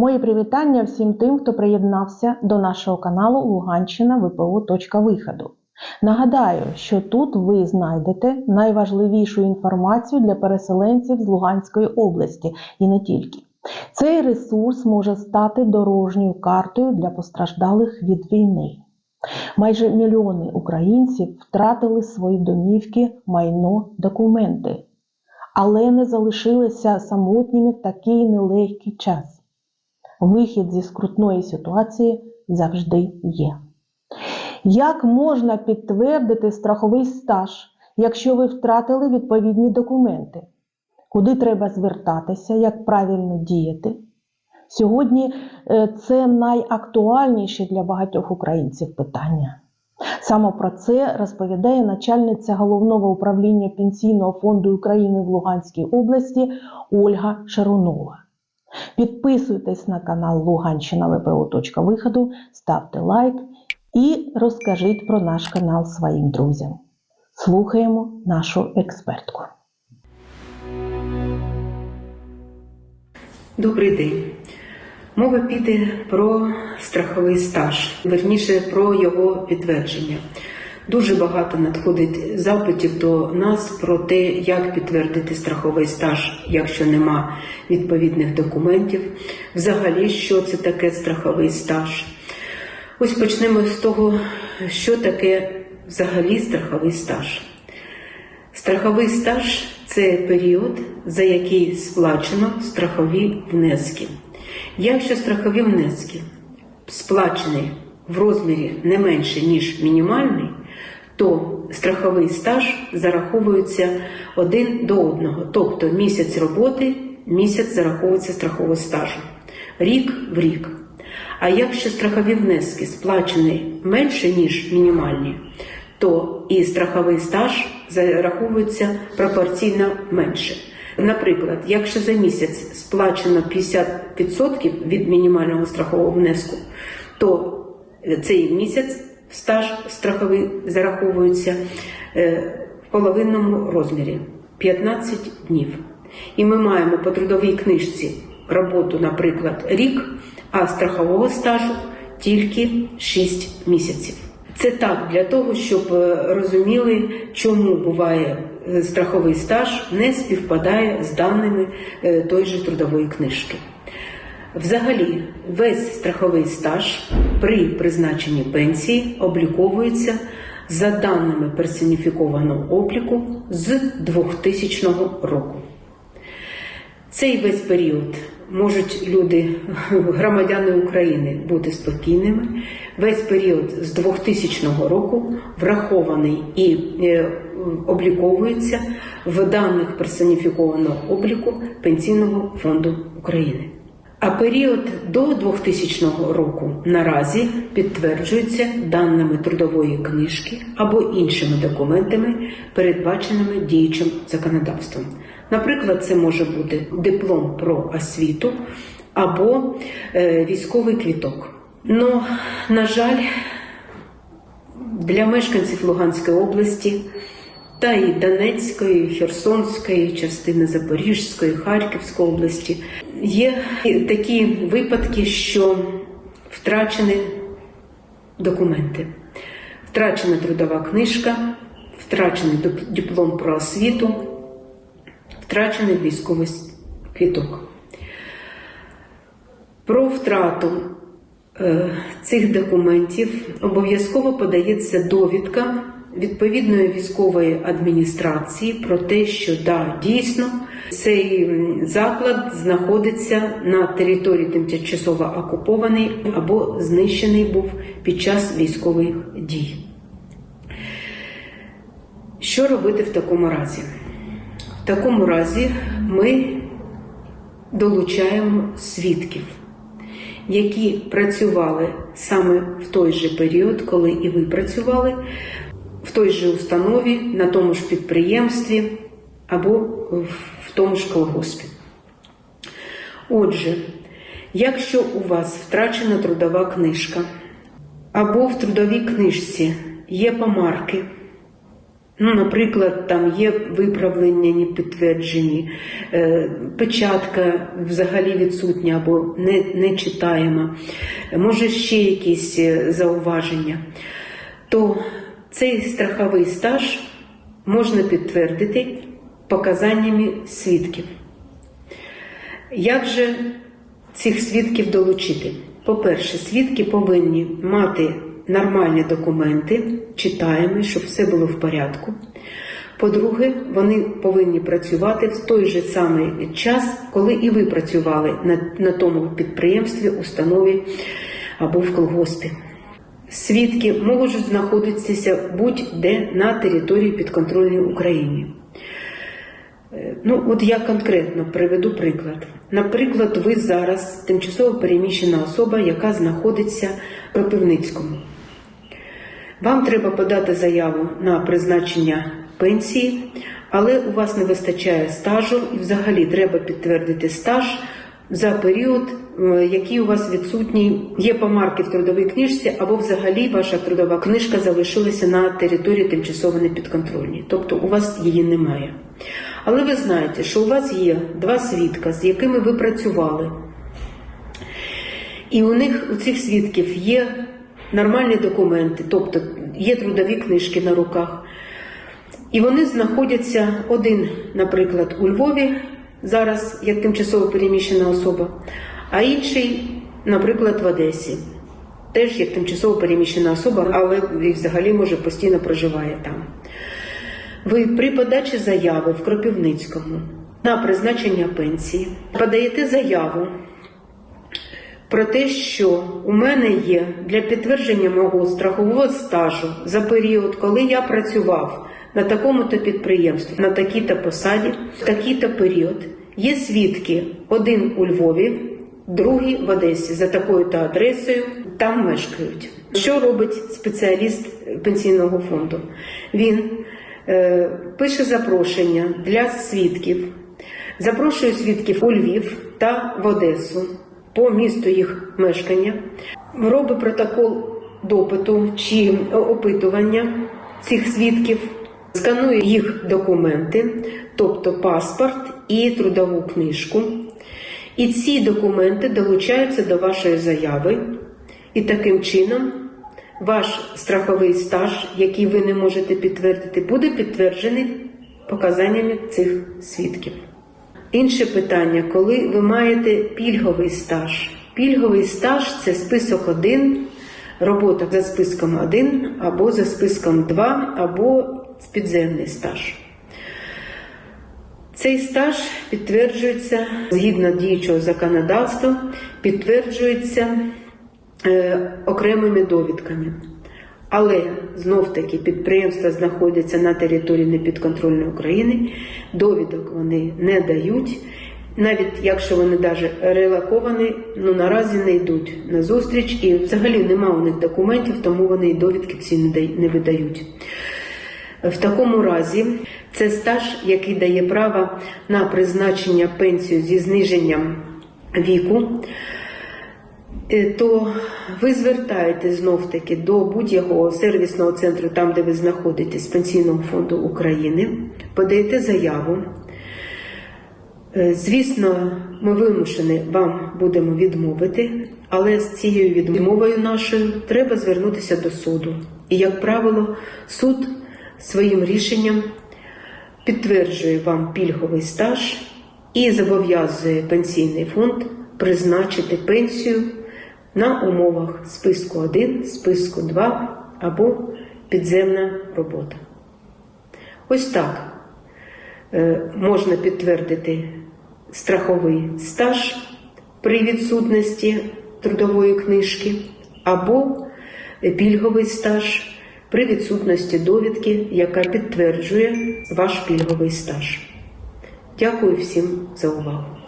Мої привітання всім тим, хто приєднався до нашого каналу Луганщина ВПО. Нагадаю, що тут ви знайдете найважливішу інформацію для переселенців з Луганської області і не тільки. Цей ресурс може стати дорожньою картою для постраждалих від війни. Майже мільйони українців втратили свої домівки, майно, документи, але не залишилися самотніми в такий нелегкий час. Вихід зі скрутної ситуації завжди є. Як можна підтвердити страховий стаж, якщо ви втратили відповідні документи? Куди треба звертатися, як правильно діяти? Сьогодні е, це найактуальніше для багатьох українців питання. Саме про це розповідає начальниця головного управління Пенсійного фонду України в Луганській області Ольга Шарунова. Підписуйтесь на канал Луганщина ВПО. Виходу, ставте лайк і розкажіть про наш канал своїм друзям. Слухаємо нашу експертку. Добрий день. Мова піде про страховий стаж, верніше про його підтвердження. Дуже багато надходить запитів до нас про те, як підтвердити страховий стаж, якщо нема відповідних документів. Взагалі, що це таке страховий стаж. Ось почнемо з того, що таке взагалі страховий стаж. Страховий стаж це період, за який сплачено страхові внески. Якщо страхові внески сплачені в розмірі не менше, ніж мінімальний, то страховий стаж зараховується один до одного. Тобто місяць роботи, місяць зараховується страхового стажу, рік в рік. А якщо страхові внески сплачені менше, ніж мінімальні, то і страховий стаж зараховується пропорційно менше. Наприклад, якщо за місяць сплачено 50% від мінімального страхового внеску, то цей місяць стаж страховий зараховується в половинному розмірі 15 днів. І ми маємо по трудовій книжці роботу, наприклад, рік, а страхового стажу тільки 6 місяців. Це так для того, щоб розуміли, чому буває страховий стаж не співпадає з даними той же трудової книжки. Взагалі, весь страховий стаж при призначенні пенсії обліковується за даними персоніфікованого обліку з 2000 року. Цей весь період можуть люди, громадяни України, бути спокійними. Весь період з 2000 року врахований і обліковується в даних персоніфікованого обліку Пенсійного фонду України. А період до 2000 року наразі підтверджується даними трудової книжки або іншими документами, передбаченими діючим законодавством. Наприклад, це може бути диплом про освіту або е, військовий квіток. Ну, на жаль, для мешканців Луганської області та і Донецької, Херсонської, частини Запорізької, Харківської області є такі випадки, що втрачені документи, втрачена трудова книжка, втрачений диплом про освіту, втрачений військовий квіток. Про втрату е, цих документів обов'язково подається довідка відповідної військової адміністрації про те, що да, дійсно цей заклад знаходиться на території тимчасово окупований або знищений був під час військових дій. Що робити в такому разі? В такому разі ми долучаємо свідків, які працювали саме в той же період, коли і ви працювали, в той же установі, на тому ж підприємстві або в тому ж колгоспі. Отже, якщо у вас втрачена трудова книжка, або в трудовій книжці є помарки Ну, наприклад, там є виправлення не підтверджені, е, печатка взагалі відсутня або не, не читаєма, може ще якісь е, зауваження, то цей страховий стаж можна підтвердити показаннями свідків. Як же цих свідків долучити? По-перше, свідки повинні мати нормальні документи, читаємо, щоб все було в порядку. По-друге, вони повинні працювати в той же самий час, коли і ви працювали на, на тому підприємстві, установі або в колгоспі. Свідки можуть знаходитися будь-де на території підконтрольної України. Ну, от я конкретно приведу приклад. Наприклад, ви зараз тимчасово переміщена особа, яка знаходиться в Кропивницькому. Вам треба подати заяву на призначення пенсії, але у вас не вистачає стажу і взагалі треба підтвердити стаж за період, е, який у вас відсутній, є помарки в трудовій книжці, або взагалі ваша трудова книжка залишилася на території тимчасово непідконтрольній, тобто у вас її немає. Але ви знаєте, що у вас є два свідка, з якими ви працювали. І у них, у цих свідків, є нормальні документи, тобто є трудові книжки на руках. І вони знаходяться один, наприклад, у Львові зараз як тимчасово переміщена особа, а інший, наприклад, в Одесі. Теж як тимчасово переміщена особа, але взагалі може постійно проживає там. Ви при подачі заяви в Кропивницькому на призначення пенсії подаєте заяву про те, що у мене є для підтвердження мого страхового стажу за період, коли я працював на такому-то підприємстві, на такій-то посаді, в такий-то період. Є свідки: один у Львові, другий в Одесі за такою-то адресою, там мешкають. Що робить спеціаліст пенсійного фонду? Він е, пише запрошення для свідків, запрошує свідків у Львів та в Одесу по місту їх мешкання, робить протокол допиту чи опитування цих свідків, сканує їх документи, тобто паспорт і трудову книжку. І ці документи долучаються до вашої заяви, і таким чином ваш страховий стаж, який ви не можете підтвердити, буде підтверджений показаннями цих свідків. Інше питання, коли ви маєте пільговий стаж. Пільговий стаж це список 1, робота за списком 1 або за списком 2, або підземний стаж. Цей стаж підтверджується згідно діючого законодавства, підтверджується е, окремими довідками. Але знов таки підприємства знаходяться на території непідконтрольної України, довідок вони не дають. Навіть якщо вони навіть релаковані, ну наразі не йдуть на зустріч і взагалі нема у них документів, тому вони і довідки ці не видають. В такому разі це стаж, який дає право на призначення пенсію зі зниженням віку, е, то ви звертаєтесь знов таки до будь-якого сервісного центру, там де ви знаходитесь, Пенсійного фонду України, подаєте заяву. Е, Звісно, ми вимушені вам будемо відмовити, але з цією відмовою нашою треба звернутися до суду. І, як правило, суд своїм рішенням підтверджує вам пільговий стаж і зобов'язує пенсійний фонд призначити пенсію на умовах списку 1, списку 2 або підземна робота. Ось так е, можна підтвердити страховий стаж при відсутності трудової книжки або пільговий стаж при відсутності довідки, яка підтверджує ваш пільговий стаж. Дякую всім за увагу.